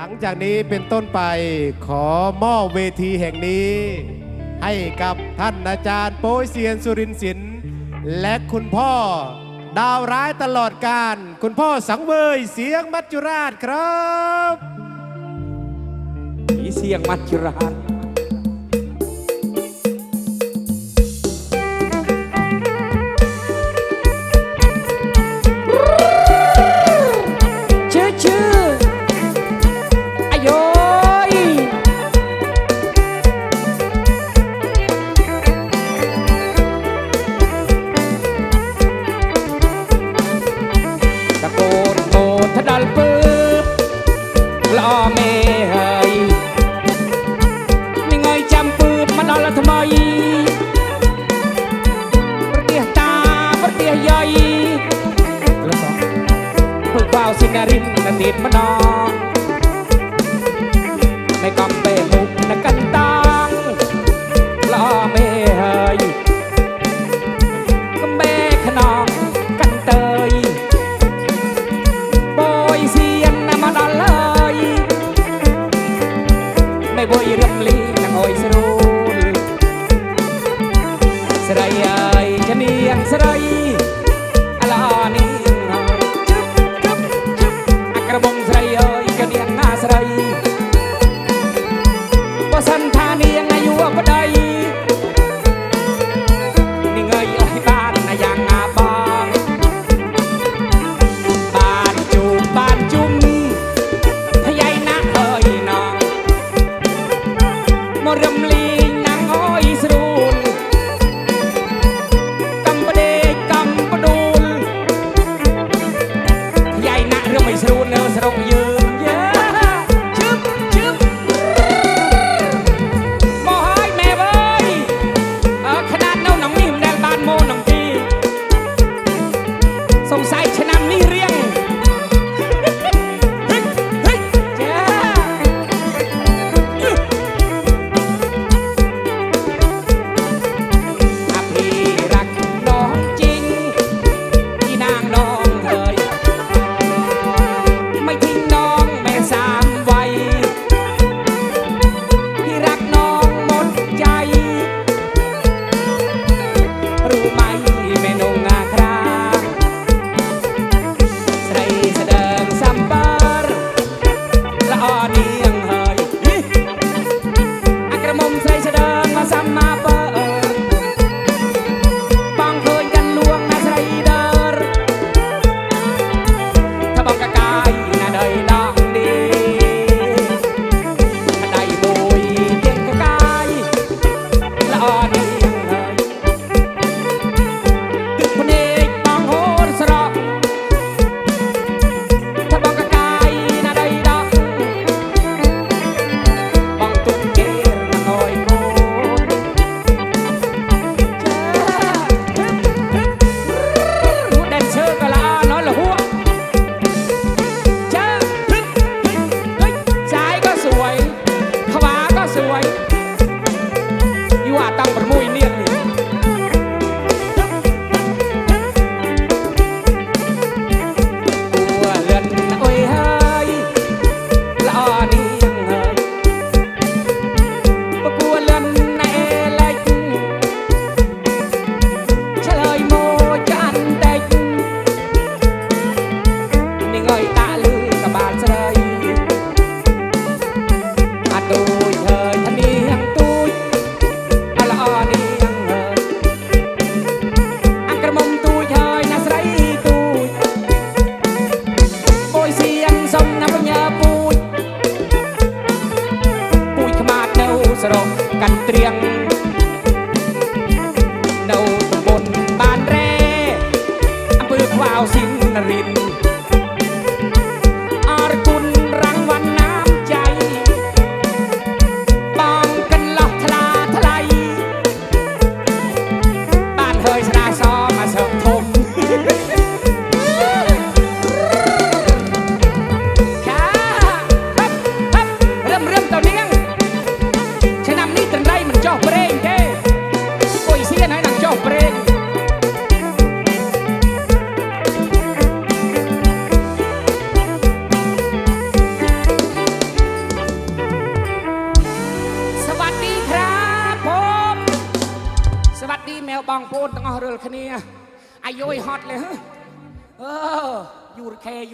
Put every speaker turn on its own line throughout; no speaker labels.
หลังจากนี้เป็นต้นไปขอมอบเวทีแห่งนี้ ให้กับท่านอาจารย์โป้ยเซียนสุรินทร์ศิลป์และคุณพ่อดาวร้ายตลอดการ คุณพ่อสังเวยเสียงมัจจุราชครับ
ผีเสียงมัจจุราช all men.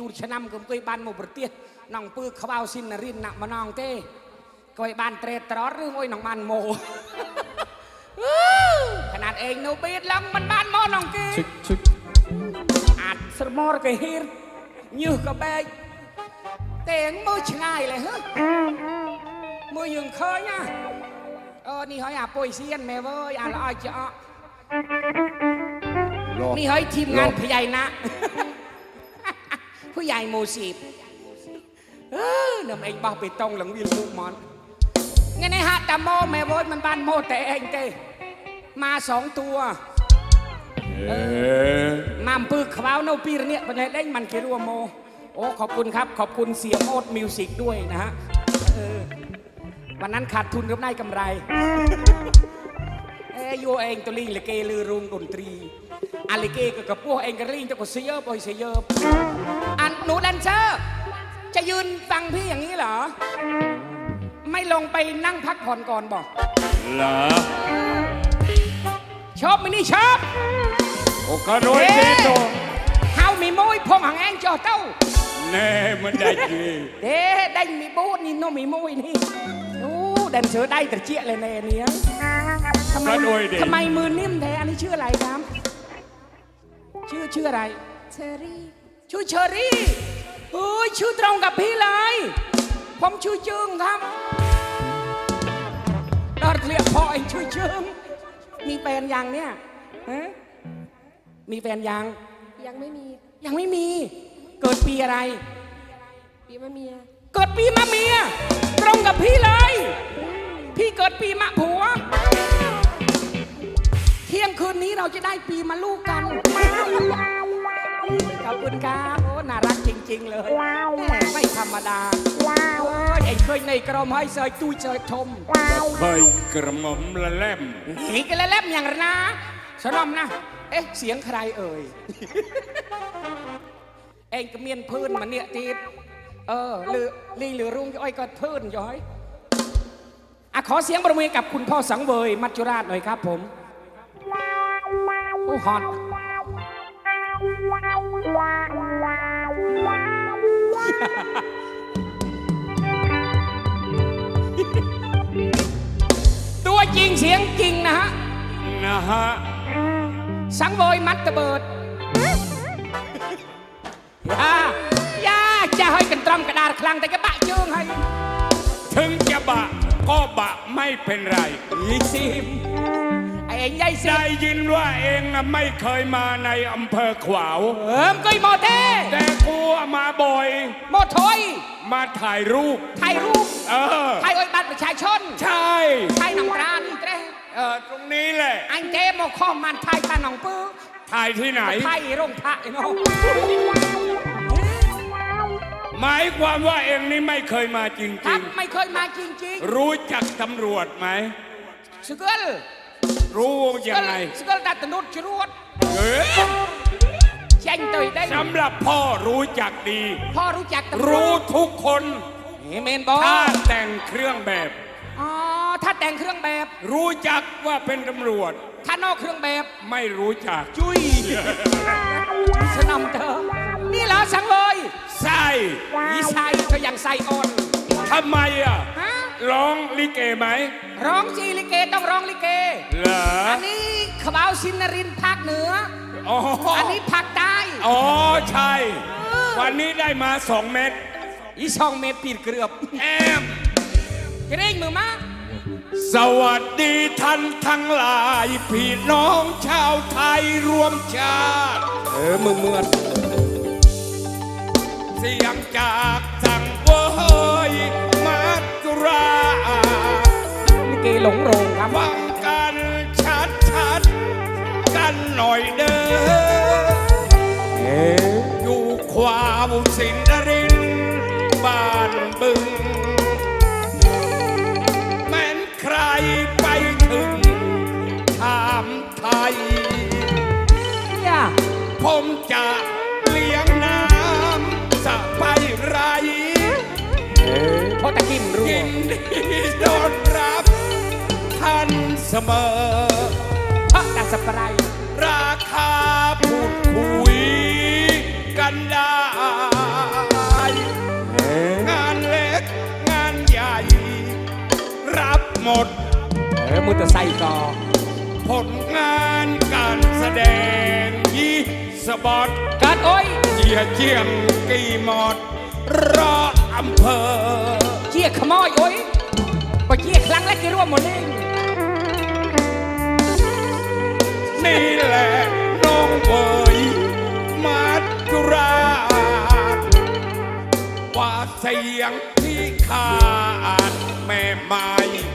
យូរឆ្នាំក៏អង្គុយបានមកប្រទេសណងពើខ្វៅស៊ីនរិនណាក់ម្ណងទេក៏បានត្រេតត្រតឬមួយនឹងបានម៉ូខណាត់ឯងនោះបៀតឡើងមិនបានម៉ូនងគេអាចស្រមរក៏ហៀរញើសក៏បែកតែងមើលឆ្ងាយលេហឺមើលយើងឃើញណាអូនេះហើយអាពុយសៀនមែវើយអាល្អចអនេះហើយធីមងาน
ភ័យណា
ผู้ใหญ่โมู่สิบเออนำไอ้บ้าไปต้องหลังวิลลูกมอนเงี้ยในฮะตะโมแม่โว้มันบ้านโมแต่เองเตมาสองตัวมำปึกขวาวโนปีเนี่ยประเทศด้งมันเกลัวโม โอ้ขอบคุณครับ ขอบคุณเสียงโมดมิวสิกด้วยนะฮะวันนั้นขาดทุนกับได้กำไร เอ้ยโยเองตัวลิงเละเกลือรุงดนตรี อันลิเกก็กับพวกเองก็ลิงจะก็เสียบอยเสียบอันหนูแดนเซอร์จะยืนฟังพี่อย่างนี้เหรอ ไม่ลงไปนั่งพักผ่อนก่อนบอก
เหรอ
ชอบไหมินี่ชอบ
โอ้ก็โดยเทโต
เฮามีมุ้ยพงหังแองจอเต้า
แน่มันได้ดี
เด้ได้มีบูดนี่โนมีมุ้ยนี่โอ้แดนเซอร์ได้แต่เจี๊ยเลยแน่เนี้ยทำไม
ก็โดยเด็
ทำไมมือนิ่มแท้อันนี้ชื่ออะไรครับ ชื่อชื่ออะไร
เชอรี่
ชื่อเชอรี่เอ้ยชื่อตรงกับพี่เลย ผมชื่อจึงครับดอดเคลียร์พอเองชื่อจึงมีแฟนยังเนี่ยฮะมีแฟนยัง
ยังไม่มี
ยังไม่มี เกิดปีอะไร
ปีมะเมีย
เกิดปีมะเมีย ตรงกับพี่เลย พี่เกิดปีมะผัวเที่ยง คืนนี้เราจะได้ปีมาลูกกันขอบคุณครับโอ้น่ารักจริง ๆ เลยแหมไม่ธรรมดาโอ้ยไอ้เคยในกรมให้เซยตุ้ยเซยชม
เคยกระหม่อมละแล่ม
หีกันแล้วแลบอย่างนะสนอมนะ เอ๊ะ เสียงใครเอ่ย เองก็เมียนพื้นมาเนี่ยตีดเออหรือลีหรือรุ่งอ้อยก็พื้นย้อยอะขอเสียงประมือกับคุณพ่อสังเวยมัจจุราชหน่อยครับผมโอ้ ฮอตตัวจริงเสียงจริงนะฮะ
นะฮะ
สังเวยมัดตะเบิดย่าย่าจะให้กันตรอมกระดาษคลังแต่ก็บะเจิงให้
ถึงจะบะก็บะไม่เป็นไร
อีซิม ไอ้เอ็งยัยซิ
ได้ยินว่าเองน่ะไม่เคยมาในอำเภอขวาว
เอิมก็ยโมเต้
แต่กูอะมาบ่อย
โมถอย
มาถ่ายรูป
ถ่ายรูป
เออ
ถ่ายโอยบัตรประชาชน
ใช่
ถ่ายหนังตรานี่เต้
เออตรงนี้แหละ
อันเต้โมข้อมันถ่ายตาหนองปื้อ
ถ่ายที่ไหน
ถ่ายโรงพระไอ้น้อง
หมายความว่าเองนี่ไม่เคยมาจ
ค
ริ
รับ
ง
ไม่เคยมาจริง
ๆรู้จักตำรวจไหม
ๆสเกิล
รู้ยังไง
สเกิลดัดตนุดจรวด
เอ้ย
แจ้งเตยได้
สำหรับพ่อรู้จักดี
พ่อรู้จักตำรวจ
รู้ทุกคน
เฮเมนบอ
ถ้าแต่งเครื่องแบบ
อ๋อถ้าแต่งเครื่องแบบ
รู้จักว่าเป็นตำรวจ
ถ้านอกเครื่องแบบ
ไม่รู้จัก
จุ้ยสนำเธอนี่เหรอสังเลย
ใช่
อีไซเธออย่างไซออน
ทำไมอะ
ฮะ
ร้องลิเกไหม
ร้องจีลิเกต้องร้องลิเก
เหรอ
อันนี้ขบาวซินนรินทร์ภาคเหนือ
อ๋อ
อันนี้ภาคใต้
อ๋อใช่ วันนี้ได้มาสองเม็ด
อีสองเมตรปีดเกลือบ
แอม
เกรงมือมา
สวัสดีท่านทั้งหลาย พี่น้องชาวไทยรวมชาติ
เออมือเมือน
เสียงจากสังเวยมัจ รา
ลิเกหลงโรงครับ
ฟังกันชัดชัดๆกันหน่อยเด้อ
เอ๊ะ
อยู่ความสินดรินทร์บ้านบึง ยิ
น
ดีต้อนรับท่านเสมอ
เพราะตะสสปราย
ราคาพูดคุยกันได้ งานเล็กงานใหญ่ รับหมด
เออมือตะไซค์ก็
ผลงานการแสดงยี่สบอด
การโอ้ย
เจียเจียงกี่หมอดรออำเภอ
เจี๊ยขโมยอยไปเจี๊ยครั้งแรกกี่ร่วมหมดเลย
นี่แหละน้องเบยมัจจุราชว่าเสียงที่ขาดแม่ไม้ไม่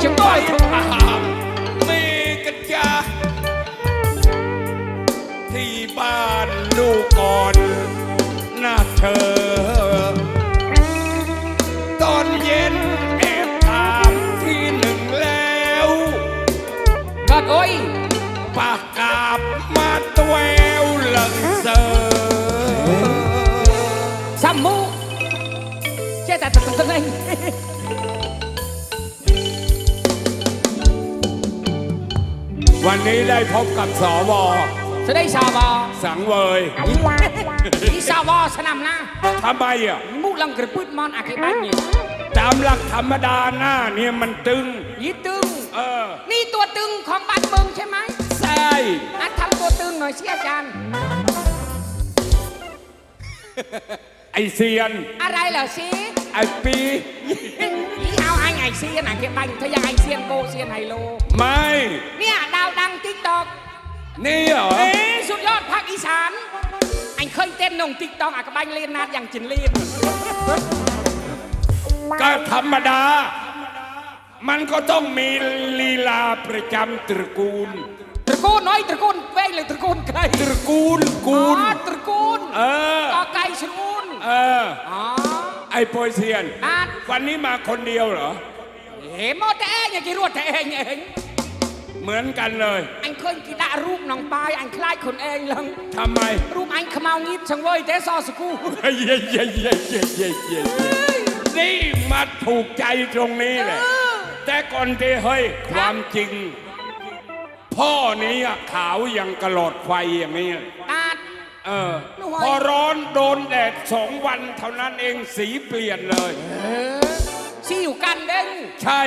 เด็
กจังหวะ
ไปถามมีกันจ้าที่บ้านลูกก่อนนะเธอ วันนี้ได้พบกับสว
จะได้สาวอ
สังเวย
อีสาวอสนามนะ
ทำไมอะ
มูลังกระปุดมอนอากิบันนี่
ตามหลักธรรมดาหน้าเนี่ยมันตึง
ยีตึง
เออ
นี่ตัวตึงของบ้านเมืองใช่ไหม
ใช่
อะทำตัวตึงหน่อยสิอาจารย์
ไอเซียน
อะไรเหรอสิ
ไอปี
อีเอาไอ้ไงเซียนอะเก็บบังถ้ายังไอเซียนโกเซียนไฮโล
ไม่
เนี่ยดาวดังติ๊กตอก
นี่เหรอ
เอ๊ะสุดยอดภาคอีสานอันเคยเต้นนงติ๊กตอกอะกับบังเล่นนัดอย่างจินเล่น
ก็ธรรมดา มันก็ต้องมีลีลาประจำตระกูล
ตระกูลน้อยตระกูลเว้ยเลยตระกูลไก่
ตระกูลกูล
อ๋อตระกูล
เออ
กอไก่ชนูน
เออ
อ๋อ
ไอโปยเซียน
อะ
วันนี้มาคนเดียวเหรอ
เห็นหมดแต่เองอย่างกี่รวดแต่เองเอง
เหมือนกันเลย
อันเคยกีดารูปน้องปายอันคล้ายคนเองเลย
ทำไม
รูปอันขมาวงิดชังเว้ยแต่ซอสกู
เย้เย้เย้เย้เย้เย้เย้นี่มาถูกใจตรงนี้แหละ แต่ก่อนที่เฮ้ยความจริง พ่อนี้อะขาวอย่างกระโหลดไฟอย่างนี้
ตาด
เออ
หนูเฮ้ย
พอร้อนโดนแดดสองวันเท่านั้นเองสีเปลี่ยนเลย
เออซี่อยู่กันเด้ง
ใช่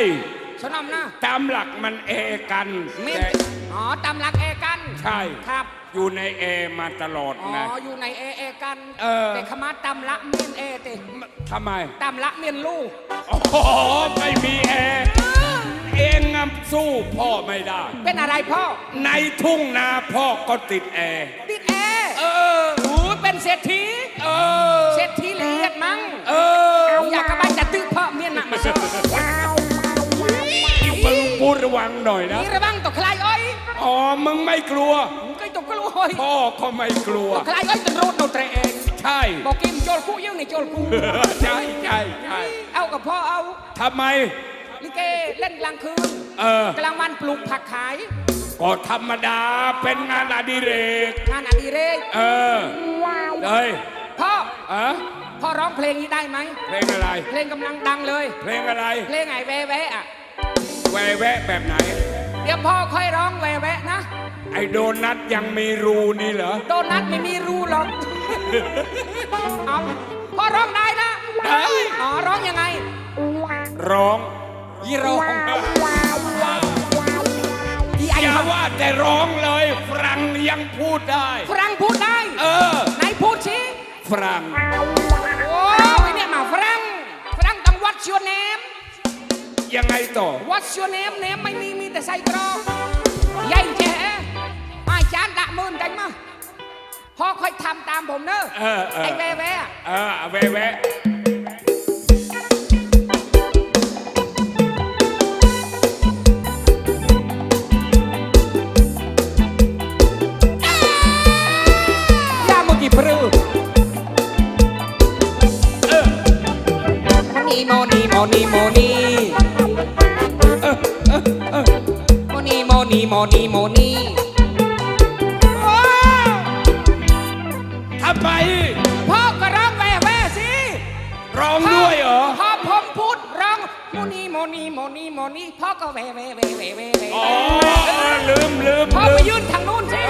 สนอมนะ
ตามหลักมันเอกัน
เมน
แต่
อ๋อตามหลักเอกัน
ใช่
ครับ
อยู่ในเอมาตลอด
อ๋อ
นะ
อยู่ในเอเอกัน
เออ
แต่ขมาตามละเมียนเอเต
ทำไม
ตามละเมียนลูก
โอ้โหไม่มีแอร์เองงสู้พ่อไม่ได้
เป็นอะไรพ่อ
ในทุ่งนาพ่อก็ติดแอร์
ติด
เออ
เศรษฐีละเอียดมั้ง
เออ
อยากกระบ้านจะตื้อเพ่อเมียนหนักมาเชอ
มึงพูดระวังหน่อยนะ
นี่ระวังตกคลายอ้อย
อ๋อ มึงไม่กลัว
มึงก็ตกกลัวอ้อย
พ่อก็ไม่กลัว
ตกคลายอ้อยจนโรดโนเตรเอง
ใช่
บอกกิมโจลกูยังนี่โจลกู
ใช่ใช่ใช่
เอากับพ่อเอา
ทำไม
ลิเกเล่นกลางคืน
เออ
กลางวันปลูกผักขาย
ก็ธรรมดาเป็นงานอดิเรก
งานอดิเรก
เออเฮ้ย
พ่อ
อะ
พ่อร้องเพลงนี้ได้ไหม
เพลงอะไร
เพลงกำลังดังเลย
เพลงอะไร
เพลงไอ้แวะแวะอะ
แหวะแวะแบบไหน
เดี๋ยวพ่อค่อยร้องแวะแวะนะ
ไอโดนัทยังมีรูนี่เหรอ
โดนัทไม่มีรูหรอกเอาพ่อร้องได้นะ
ได้
อ๋อร้องยังไง
ร้อง
ยี่ร้องยี่ไอ้
อย่า
พ่อ
ว่าแต่ร้องเลย ฝรั่งยังพูดได้
ฝรั่งพูดได้
เออ
ไหนพูดสิ
ฝรั่ง
โอ้ยเนี่ยมาฝรั่งฝรั่งต้อง what's your name
ยังไงต่อ
what's your name name ไม่มีมีแต่ใส่กรอกใหญ่แจ๋อาจารย์ดะมื่นกันมาพ่อค่อยทำตามผมเนอะ
เออเออ
ไอ้แวะแวะ
เออแวะแวะ
นีโมนีเออเออเออโมนีโมนีโมนีโมนี
ทำไม
พ่อก็ร้องแว่แว่สิ
ร้องด้วยเหรอ
พอผมพูดร้องโมนีโมนีโมนีโมนีพ่อก็แว่แว่แว่แว่แว่แว่
อ๋อเออลืมลืม
พ่อ
ลื
ไป
ม
ยื่นทางนู้นสิ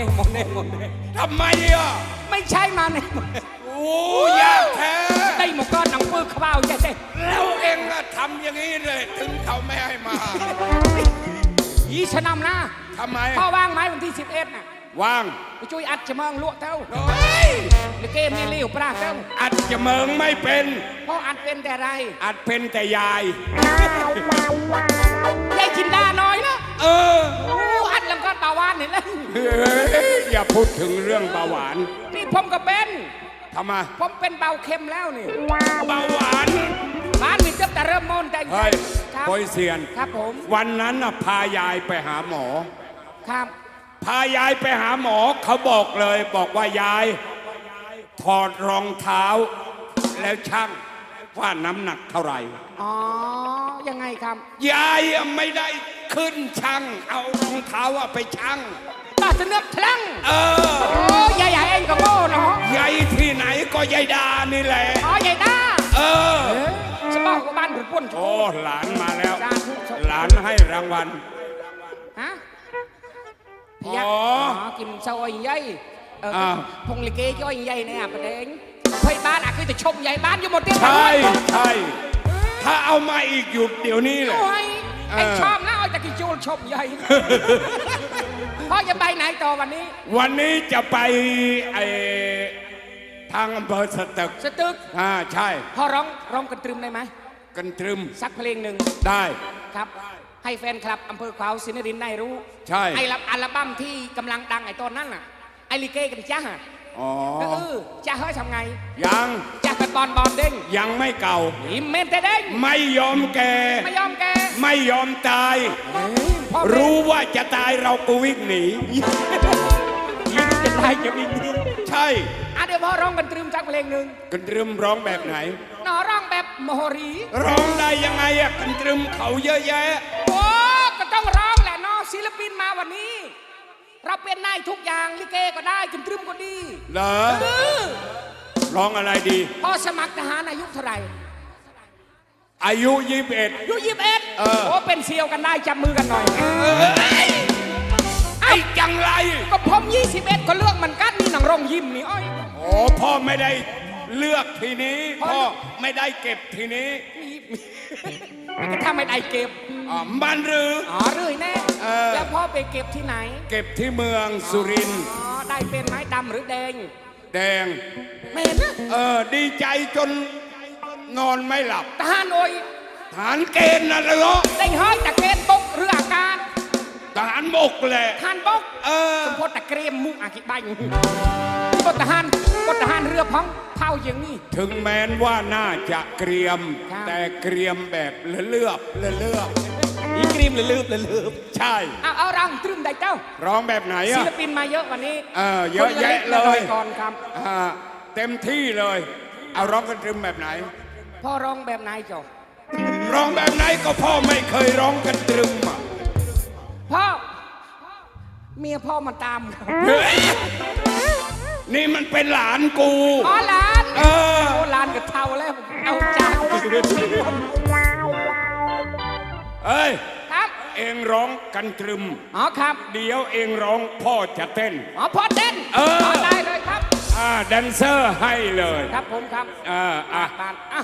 น่โม
เน่โม
เน่ทำ
ไมอะ
ไม่ใช่มาเน่โมเน่
โอ้ยากแท้
ได้หมกก้อนหนังปื้อขบ้าวใช่ไหม
แล้วเองอะทำอย่างนี้เลย ถึงเขาไม่ให้มา
ยีชะนำนะ
ทำไม
พ่อว่างไหมวันที่ 11น่ะ
ว่าง
ไปช่วยอัดจะเมืองลวกเต้า
โอ้ย
หรือเกมนี่เลี้ยวปลาเต้า
อัดจะเมิงไม่เป็น
พ่ออัดเป็นแต่ไร
อัดเป็นแต่ยาย
ยายจินดาน้อยนะ
เออ
โอ้อัดแล้วก็ตาวานนี่แหละ
เฮ้ยอย่าพูดถึงเรื่องเบาหวาน
นี่ผมก็เป็น
ทำไม
ผมเป็นเบาเค็มแล้วนี่
เบาหวาน
บ้านมีเจ้าแต่เริ่มมนแต่
เฮ้ย
ครับ
โปยเซียน
ครับผม
วันนั้นน่ะพายายไปหาหมอ
ครับ
พายายไปหาหมอเขาบอกเลย บอกว่ายาย ถอดรองเท้าแล้วช่าง ว่าน้ำหนักเท่าไหร่
อ๋อ ยังไงครับ
ยายอะไม่ได้ขึ้นช่างเอารองเท้าอะไปช่าง
ตาจะเนือกพลัง
เออ
โอ้ยายใหญ่เองก็โง่เนาะ
ยายที่ไหนก็ยายดานี่แหละ
อ๋อยายด้า
เออ
จะบอกว่าบ้านหรือป้น
โอ้หลานมาแล้ว
สาธุสาธุ
หลานให้รางวัล
ฮะ
อ๋อ
พยักอ๋อกินเสาอ้อยใหญ่เออ
อ้าว
พงลิเกจ้อยใหญ่เนี่ยประเด็น เคยบ้านอะคือจะชมใหญ่บ้านอยู่หมดเตี้ย
ใช่ใช่ถ้าเอามาอีกหยุดเดี๋ยวนี้แหละ
โอ้ยไอ
เออ
ชอบนะเอาแต่กินจูลชมใหญ่พ่อจะไปไหนต่อวันนี้
วันนี้จะไปไอทางอำเภอสตึก
สตึก
อ่าใช่
พ่อร้องร้องกันตรึมได้ไหม
กันตรึม
สักเพลงหนึ่ง
ได้
ครับให้แฟนคลับอำเภอขวาวสินรินทร์ได้รู้
ใช่
ไอ้อัลบั้มที่กำลังดังไอ้ตอนนั้นน่ะไอ้ลิเกกันจ้า
อ๋อ
เออจ้าเฮ้ยทำไง
ยัง
จ้าเป็นบอลบอลเด้ง
ยังไม่เก่า
อิมเมนเตเด้ง
ไม่ยอมแก่
ไม่ยอมแก
ไม่ยอมตาย
พ่อ
รู้ว่าจะตายเราก็วิ่งหนี
ยิงจะได้จะวิ่งหนี
ใช่
อะเดี๋ยวพ่อร้องกันตรึมสักเพลงหนึ่ง
กันตรึมร้องแบบไหน
หนอร้องแบบโมโหรี
ร้องได้ยังไงอะกันตรึมเขาเยอะแยะ
โอ้ก็ต้องร้องแหละเนาะศิลปินมาวันนี้ เราเป็นนายทุกอย่างลิเกก็ได้กันตรึมก็ดี
เหรอ
เออ
ร้องอะไรดี
พ่อสมัครทหารอายุเท่าไหร่
อายุยี่สิบเอ็ด
อายุยี่สิบเอ็ด
เออ
โอ้เป็นเซียวกันได้จับมือกันหน่อย
ไอ้จังไร
ก็ผมยี่สิบเอ็ดก็เลือกมันกันนี่หนังรงยิ้มนี่อ้อย
โอ้พ่อไม่ได้ เลือกทีนี้
พ่อ
พ่อไม่ได้เก็บทีนี้
มันก็ทำให้ได้เก็บ
อ่ามันหรือ
อ๋อเรื่อยแน่
เออ
แล้วพ่อไปเก็บที่ไหน
เก็บที่เมืองสุรินทร์
อ๋อได้เป็นไม้ดำหรือแดง
แดง
เมนนะ
เออดีใจจนนอนไม่หลับ
ทหารโอย
ทหารเกณฑ์น่ะเหรอ
ได้ห้อยตะเกนบกเรืออากาศ
ทหารบกแหละ
ทหารบก
เออ
สมพศตะเกรียมมุกอากิบัง บททหารบททหารเรือพังเผาอย่างนี้
ถึงแม้นว่าน่าจะเกรียม
ครับ
แต่เกรียมแบบเลือบเลือบ
อีกรีมหรือลืบหรือลืบ
ใช่
เอาเอารังตรึมได้เจ้า
ร้องแบบไหน
ศิ
อะ
ลปินมาเยอะวันนี้
เออเยอะแยะ
คน
เล
ล็
ย
กๆก่อนครับ
อ่าเต็มที่เลย เอาร้องกันตรึมแบบไหน
พ่อร้องแบบไหนเจ้า
ร้องแบบไหนก็พ่อไม่เคยร้องกันตรึมอะ
พ่อ เมียพ่อมาตาม
เฮ้ย นี่มันเป็นหลานกู
อ๋อหลาน
เออ
หลานกับเท่าแล้วเอาจัง
เอ้ย
ครับ
เอ
งร้องกันตรึม
อ๋อครับ
เดี๋ยวเองร้องพ่อจะเต้น
อ๋อพ่อเต้น
เออ
ได้เลยครับ
อ่าแดนเซอร์ให้เลย
ครับผมครับ
เอออ่าอะ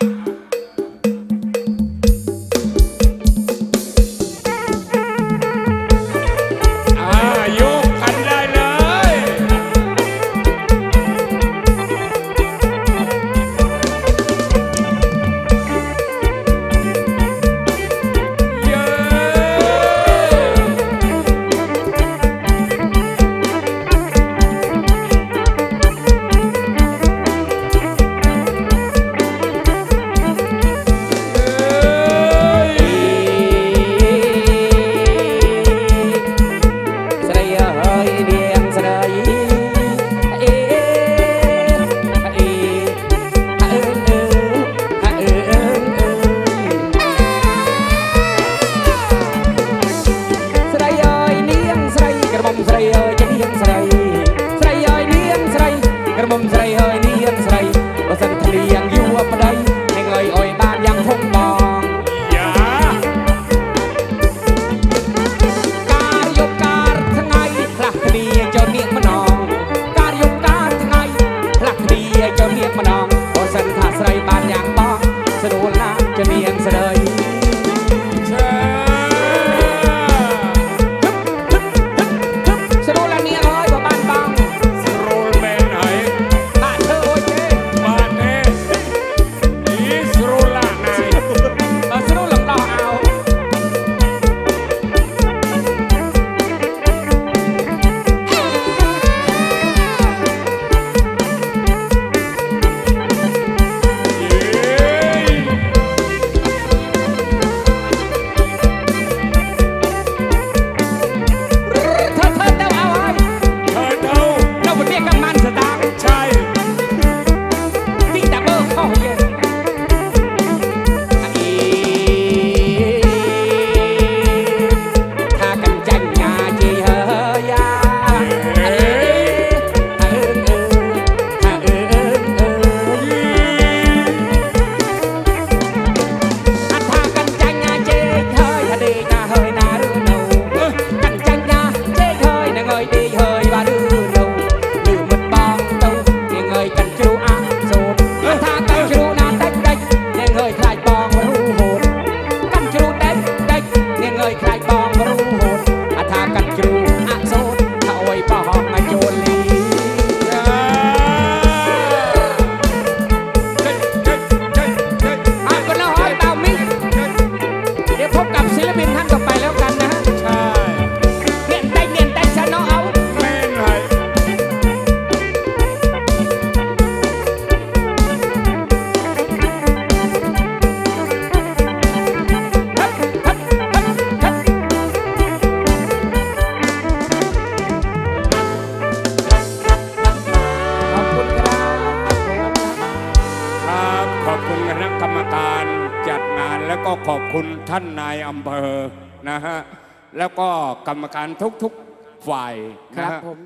แล้
วก็กรรมการทุกๆฝ่ายนะค
รับผม